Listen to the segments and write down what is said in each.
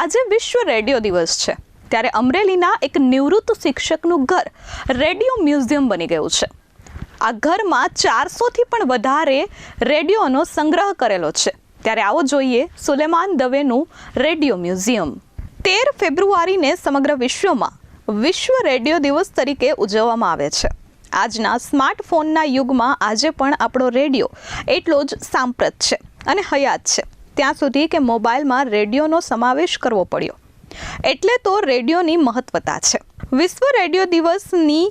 આજે વિશ્વ રેડિયો દિવસ છે. ત્યારે અમરેલીના એક નિવૃત્ત શિક્ષકનું ઘર રેડિયો મ્યુઝિયમ બની ગયું છે. આ ઘરમાં ચારસોથી પણ વધારે રેડિયોનો સંગ્રહ કરેલો છે. ત્યારે આવો જોઈએ સુલેમાન દવેનું રેડિયો મ્યુઝિયમ. તેર ફેબ્રુઆરીને સમગ્ર વિશ્વમાં વિશ્વ રેડિયો દિવસ તરીકે ઉજવવામાં આવે છે. આજના સ્માર્ટફોનના યુગમાં આજે પણ આપણો રેડિયો એટલો જ સાંપ્રત છે અને હયાત છે. ત્યાં સુધી કે મોબાઈલમાં રેડિયોનો સમાવેશ કરવો પડ્યો. એટલે તો રેડિયોની મહત્વતા છે. વિશ્વ રેડિયો દિવસની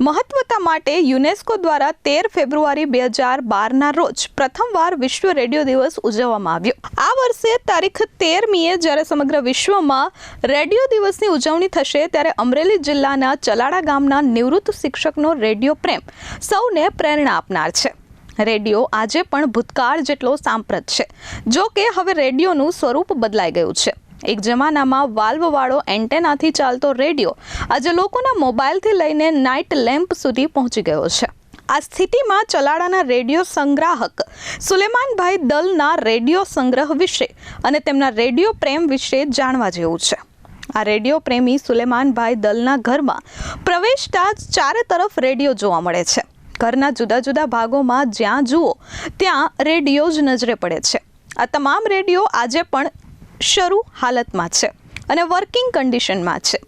મહત્વતા માટે યુનેસ્કો દ્વારા તેર ફેબ્રુઆરી બે હજાર બારના રોજ પ્રથમવાર વિશ્વ રેડિયો દિવસ ઉજવવામાં આવ્યો. આ વર્ષે તારીખ તેરમીએ જ્યારે સમગ્ર વિશ્વમાં રેડિયો દિવસની ઉજવણી થશે ત્યારે અમરેલી જિલ્લાના ચલાડા ગામના નિવૃત્ત શિક્ષકનો રેડિયો પ્રેમ સૌને પ્રેરણા આપનાર છે. રેડિયો આજે પણ ભૂતકાળ જેટલો સાંપ્રત છે. જો કે હવે રેડિયોનું સ્વરૂપ બદલાઈ ગયું છે. એક જમાનામાં વાલ્વવાળો એન્ટેનાથી ચાલતો રેડિયો આજે લોકોના મોબાઈલથી લઈને નાઇટ લેમ્પ સુધી પહોંચી ગયો છે. આ સ્થિતિમાં ચલાડાના રેડિયો સંગ્રાહક સુલેમાનભાઈ દલના રેડિયો સંગ્રહ વિશે અને તેમના રેડિયો પ્રેમ વિશે જાણવા જેવું છે. આ રેડિયો પ્રેમી સુલેમાનભાઈ દલના ઘરમાં પ્રવેશતા જ ચારે તરફ રેડિયો જોવા મળે છે. ઘરના જુદા જુદા ભાગોમાં જ્યાં જુઓ, ત્યાં રેડિયો જ નજરે પડે છે. આ તમામ રેડિયો આજે પણ શરૂ હાલતમાં છે અને વર્કિંગ કન્ડિશનમાં છે.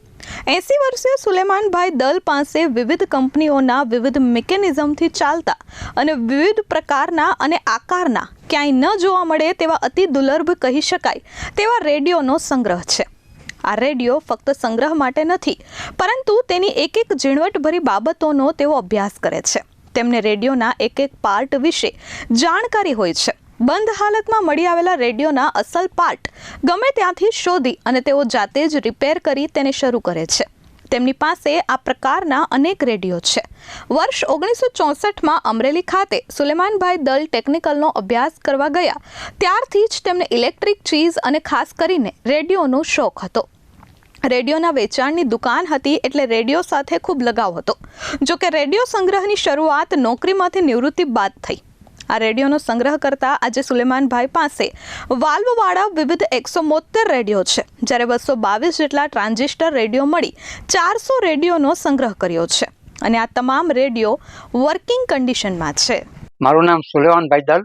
એંસી વર્ષીય સુલેમાનભાઈ દલ પાસે વિવિધ કંપનીઓના વિવિધ મિકેનિઝમથી ચાલતા અને વિવિધ પ્રકારના અને આકારના ક્યાંય ન જોવા મળે તેવા અતિ દુર્લભ કહી શકાય તેવા રેડિયોનો સંગ્રહ છે. આ રેડિયો ફક્ત સંગ્રહ માટે નથી, પરંતુ તેની એક એક ઝીણવટભરી બાબતોનો તેઓ અભ્યાસ કરે છે. તેમને રેડિયોના એક એક પાર્ટ વિશે જાણકારી હોય છે. બંધ હાલતમાં મળી આવેલા રેડિયોના અસલ પાર્ટ ગમે ત્યાંથી શોધી અને તેઓ જાતે જ રિપેર કરી તેને શરૂ કરે છે. તેમની પાસે આ પ્રકારના અનેક રેડિયો છે. વર્ષ ઓગણીસો ચોસઠમાં અમરેલી ખાતે સુલેમાનભાઈ દલ ટેકનિકલનો અભ્યાસ કરવા ગયા. ત્યારથી જ તેમને ઇલેક્ટ્રિક ચીઝ અને ખાસ કરીને રેડિયોનો શોખ હતો. રેડિયોના વેચાણની દુકાન હતી એટલે રેડિયો સાથે ખૂબ લગાવ હતો. જો કે રેડિયો સંગ્રહની શરૂઆત નોકરીમાંથી નિવૃત્તિ બાદ થઈ. આ રેડિયોનો સંગ્રહ કરતા આજે સુલેમાનભાઈ પાસે વાલ્વવાળા વિવિધ એકસો બોતેર રેડિયો છે. જ્યારે બસો બાવીસ જેટલા ટ્રાન્ઝિસ્ટર રેડિયો મળી ચારસો રેડિયોનો સંગ્રહ કર્યો છે. અને આ તમામ રેડિયો વર્કિંગ કન્ડિશનમાં છે. મારું નામ સુલેમાનભાઈ દલ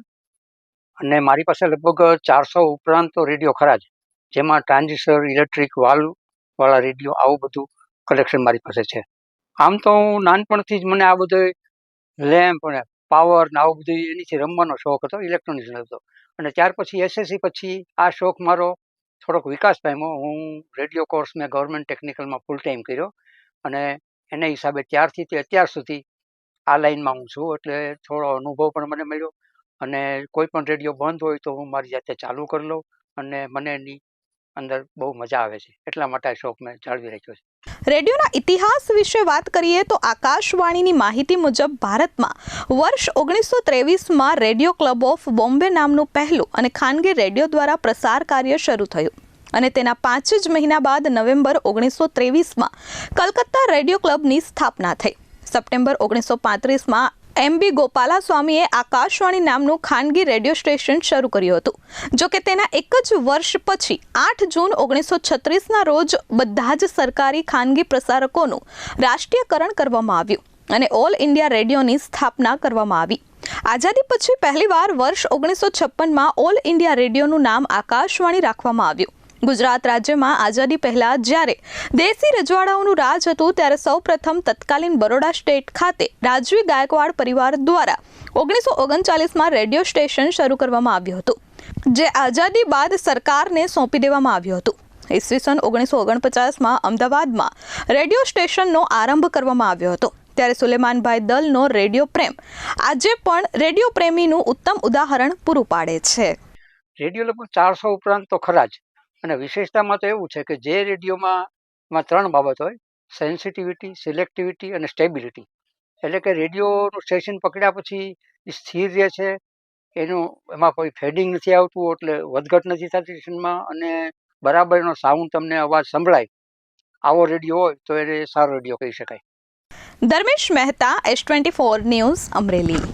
અને મારી પાસે લગભગ ચારસો ઉપરાંત રેડિયો ખરા છે. જેમાં ટ્રાન્ઝિસ્ટર, ઇલેક્ટ્રિક, વાલ્વ વાળા રેડિયો આવું બધું કલેક્શન મારી પાસે છે. આમ તો હું નાનપણથી જ મને આ બધું લેમ્પ અને પાવર ને આવું બધું એનીથી રમવાનો શોખ હતો ઇલેક્ટ્રોનિક્સ હતો. અને ત્યાર પછી એસએસસી પછી આ શોખ મારો થોડોક વિકાસ પામ્યો. હું રેડિયો કોર્સ મેં ગવર્મેન્ટ ટેકનિકલમાં ફૂલ ટાઈમ કર્યો અને એના હિસાબે ત્યારથી તે અત્યાર સુધી આ લાઈનમાં હું છું. એટલે થોડો અનુભવ પણ મને મળ્યો અને કોઈ પણ રેડિયો બંધ હોય તો હું મારી જાતે ચાલુ કરી લઉં અને મને એની અંદર બહુ મજા આવે છે. એટલા માટે આ શોખ મેં જાળવી રાખ્યો છે. રેડિયોના ઇતિહાસ વિશે વાત કરીએ તો આકાશવાણીની માહિતી મુજબ ભારતમાં વર્ષ ઓગણીસો ત્રેવીસમાં રેડિયો ક્લબ ઓફ બોમ્બે નામનું પહેલું અને ખાનગી રેડિયો દ્વારા પ્રસાર કાર્ય શરૂ થયું. અને તેના પાંચ જ મહિના બાદ નવેમ્બર ઓગણીસો ત્રેવીસમાં કલકત્તા રેડિયો ક્લબની સ્થાપના થઈ. સપ્ટેમ્બર ઓગણીસો પાંત્રીસમાં એમ બી ગોપાલા સ્વામીએ આકાશવાણી નામનું ખાનગી રેડિયો સ્ટેશન શરૂ કર્યું હતું. જો કે તેના એક જ વર્ષ પછી આઠ જૂન ઓગણીસો છત્રીસના રોજ બધા જ સરકારી ખાનગી પ્રસારકોનું રાષ્ટ્રીયકરણ કરવામાં આવ્યું અને ઓલ ઇન્ડિયા રેડિયોની સ્થાપના કરવામાં આવી. આઝાદી પછી પહેલીવાર વર્ષ ઓગણીસો છપ્પનમાં ઓલ ઇન્ડિયા રેડિયોનું નામ આકાશવાણી રાખવામાં આવ્યું. ગુજરાત રાજ્યમાં આઝાદી પહેલા જ્યારે દેશી રજવાડાઓનું રાજ હતું, ત્યારે સૌપ્રથમ તત્કાલીન બરોડા સ્ટેટ ખાતે રાજવી ગાયકવાડ પરિવાર દ્વારા ઓગણીસો ઓગણચાલીસમાં રેડિયો સ્ટેશન શરૂ કરવામાં આવ્યું હતું, જે આઝાદી બાદ સરકારને સોંપી દેવામાં આવ્યું હતું. ઈસવીસન ઓગણીસો ઓગણપચાસમાં અમદાવાદમાં રેડિયો સ્ટેશનનો આરંભ કરવામાં આવ્યો હતો, ત્યારે સુલેમાનભાઈ દલનો રેડિયો પ્રેમ આજે પણ રેડિયો પ્રેમીનું ઉત્તમ ઉદાહરણ પૂરું પાડે છે. રેડિયો લગભગ ચારસો ઉપરાંત તો ખરા જ. અને વિશેષતામાં તો એવું છે કે જે રેડિયોમાં ત્રણ બાબત હોય સેન્સિટિવિટી સિલેક્ટિવિટી અને સ્ટેબિલિટી એટલે કે રેડિયોનું સ્ટેશન પકડ્યા પછી એ સ્થિર રહે છે, એનું એમાં કોઈ ફેડિંગ નથી આવતું, એટલે વધઘટ નથી થતી સ્ટેશનમાં અને બરાબર એનો સાઉન્ડ તમને અવાજ સંભળાય. આવો રેડિયો હોય તો એને સારો રેડિયો કહી શકાય. Dharmesh Mehta S twenty four news Amreli.